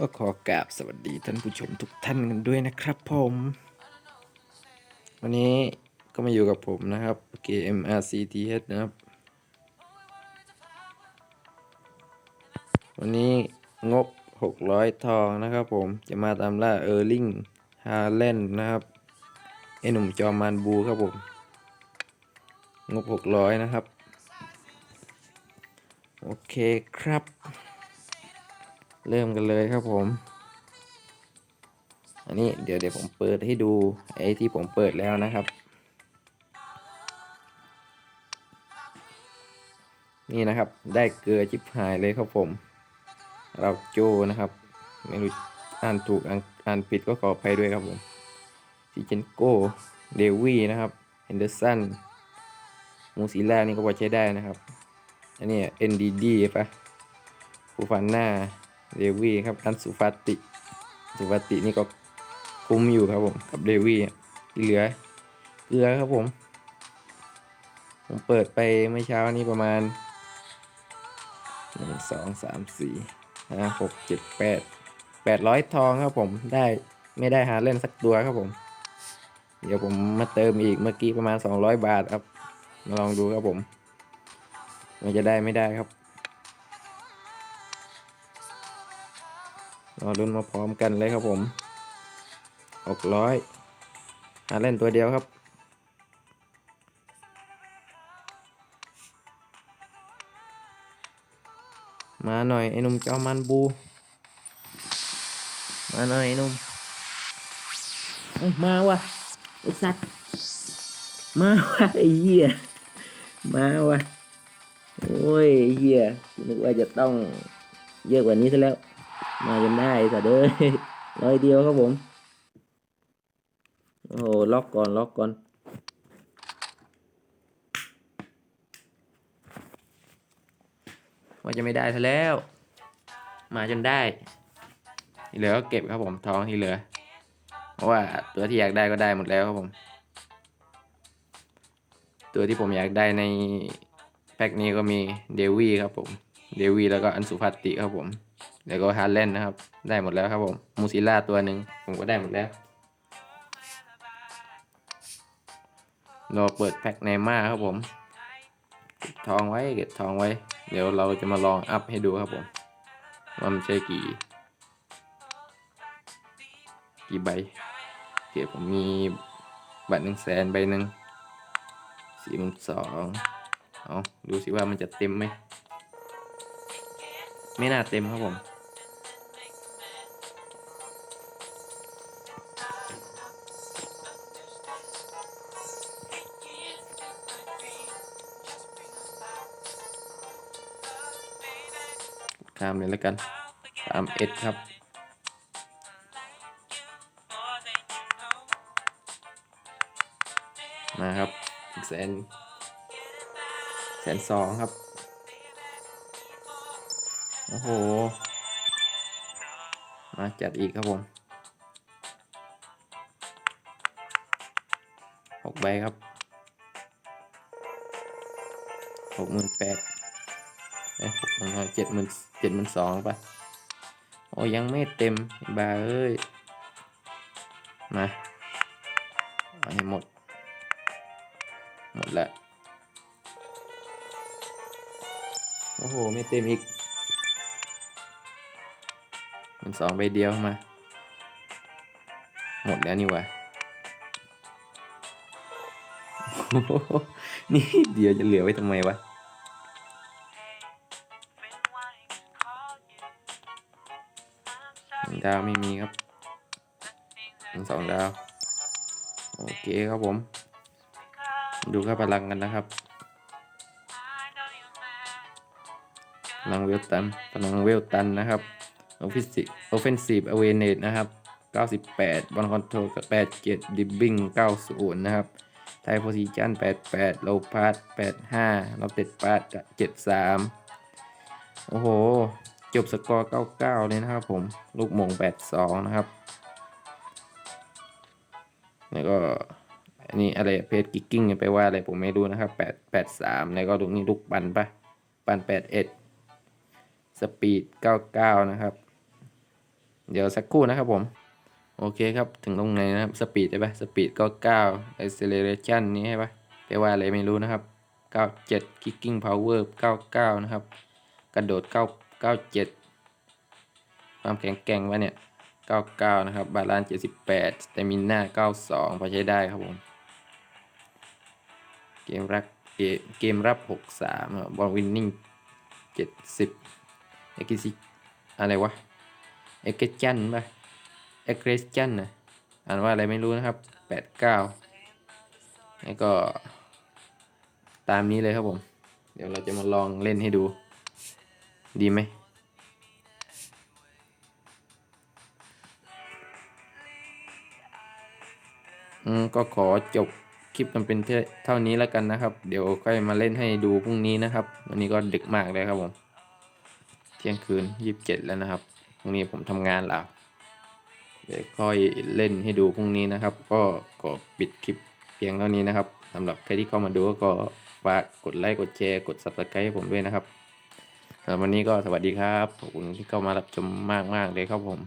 ก็ขอกราบสวัสดีท่านผู้ชมทุกท่านกันด้วยนะครับผม วันนี้ก็มาอยู่กับผมนะครับ KMRCTH นะครับ วันนี้งบ 600 ทองนะครับผมจะมาตามล่าเออร์ลิงฮาแลนด์นะครับไอหนุ่มจอมานบูครับผม งบ 600 นะครับ โอเคครับ เริ่มกันเลยครับผม อันนี้เดี๋ยวเดี๋ยวผมเปิดให้ดูไอ้ที่ผมเปิดแล้วนะครับ นี่นะครับได้เกลือจิบหายเลยครับผม เราโจนะครับ ไม่รู้อ่านถูกอ่านานผิดก็ขออภัยด้วยครับผมซิเจนโกเดวี่นะครับเฮนเดอร์สันมูซิล่านี่ก็พอใช้ได้นะครับ อันนี้ NDD ปะฟูฟานนา เดวี่ครับอันสุฟาติ สุฟาตินี่ก็คุ้มอยู่ครับผมกับเดวี่ที่เหลือเกลือครับผม ผมเปิดไปเมื่อเช้านี้ประมาณหนึ่งสองสามสี่ห้าหกเจ็ดแปดแปดร้อยทองครับผมได้ไม่ได้หาเล่นสักตัวครับผม เดี๋ยวผมมาเติมอีกเมื่อกี้ประมาณสองร้อยบาทครับ มาลองดูครับผม มันจะได้ไม่ได้ครับ รอรุ่นมาพร้อมกันเลยครับผมหกร้อยหาเล่นตัวเดียวครับมาหน่อยไอ้นุ่มเจอมันบู มาหน่อยไอ้นุ่มมาว่ะไอ้สัตว์มาว่ะไอ้เหี้ยมาว่ะโอ้ยเหี้ยนึกว่าจะต้องเยอะกว่านี้ซะแล้ว มาจนได้สัตว์เอ้ยร้อยเดียวครับผม โอ้โหล็อกก่อนล็อกก่อนว่าจะไม่ได้ซะแล้ว มาจนได้ที่เหลือก็เก็บครับผมท้องที่เหลือ เพราะว่าตัวที่อยากได้ก็ได้หมดแล้วครับผม ตัวที่ผมอยากได้ในแพ็คนี้ก็มีเดวี่ครับผม เดวี่แล้วก็อันสุพัตติครับผม แล้วก็ฮาร์เลนนะครับ ได้หมดแล้วครับผม มูซิล่าตัวหนึ่งผมก็ได้หมดแล้ว รอเปิดแพ็คไนมาครับผม เก็บทองไว้ เก็บทองไว้ เดี๋ยวเราจะมาลองอัพให้ดูครับผมว่ามันใช่กี่ กี่ใบโอเคผมมีบัตรหนึ่งแสนใบหนึ่งสี่หมื่นสองเอาดูสิว่ามันจะเต็มไหม ไม่น่าเต็มครับผม ข้ามเลยแล้วกันสามเอ็ดครับมาครับอีกแสนแสนสองครับ โอ้โห มาจัดอีกครับผมหกใบครับหกหมื่นแปด เอ้ยหกหมื่นเจ็ดหมื่นเจ็ดหมื่นสองไปโอ้ยังไม่เต็มบาเอ้ย มาเอาให้หมด หมดแล้วโอ้โห ไม่เต็มอีกมันสองใบเดียวมา หมดแล้วนี่วะนี่เดียวจะเหลือไว้ทำไมวะ ดาวไม่มีครับหนึ่งสองดาว โอเคครับผม ดูค่าพลังกันนะครับพลังเวลตันพลังเวลตันนะครับโอฟิสิโอเฟนซีฟอเวเนตนะครับ 98 บอลคอนโทรล87 ดิบบิ้ง90 นะครับ ไทโพซิชัน88 โลพาส85เราเต็ดปาส73 โอ้โห จบสกอร์ 99 เลยนะครับผม ลูกมง 82 นะครับ แล้วก็อันนี้อะไรเพจกิกกิ้งไปว่าอะไรผมไม่รู้นะครับ 8 83 แล้วก็ลูกนี้ลูกปันปะปัน 81 สปีด 99 นะครับ เดี๋ยวสักครู่นะครับผม โอเคครับ ถึงตรงไหนนะครับ สปีดได้ปะสปีดก็9 acceleration นี้ใช่ปะแปว่าอะไรไม่รู้นะครับ 97 kicking power 99 นะครับ กระโดด 9 97ความแข็งแกร่งวะเนี่ย99นะครับ บาลานซ์78 stamina 92พอใช้ได้ครับผม เกมรักเกมเกมรับ63บอลวินนิ่ง70เอ็กซิอะไรวะเอ็กเจันป่ะเอ็กเรสจันนะอ่านว่าอะไรไม่รู้นะครับแปดเก้าแล้วก็ตามนี้เลยครับผม เดี๋ยวเราจะมาลองเล่นให้ดู ดีไหมอืมก็ขอจบคลิปกันเป็นเท่านี้แล้วกันนะครับ เดี๋ยวค่อยมาเล่นให้ดูพรุ่งนี้นะครับ วันนี้ก็ดึกมากเลยครับผมเที่ยงคืนยี่สิบเจ็ดแล้วนะครับพรุ่งนี้ผมทำงานแล้วเดี๋ยวค่อยเล่นให้ดูพรุ่งนี้นะครับ ก็ขอปิดคลิปเพียงเท่านี้นะครับสำหรับใครที่เข้ามาดูก็ฝากกดไลค์กดแชร์กด subscribe ให้ผมด้วยนะครับ วันนี้ก็สวัสดีครับขอบคุณที่เข้ามารับชมมากๆเลยครับผม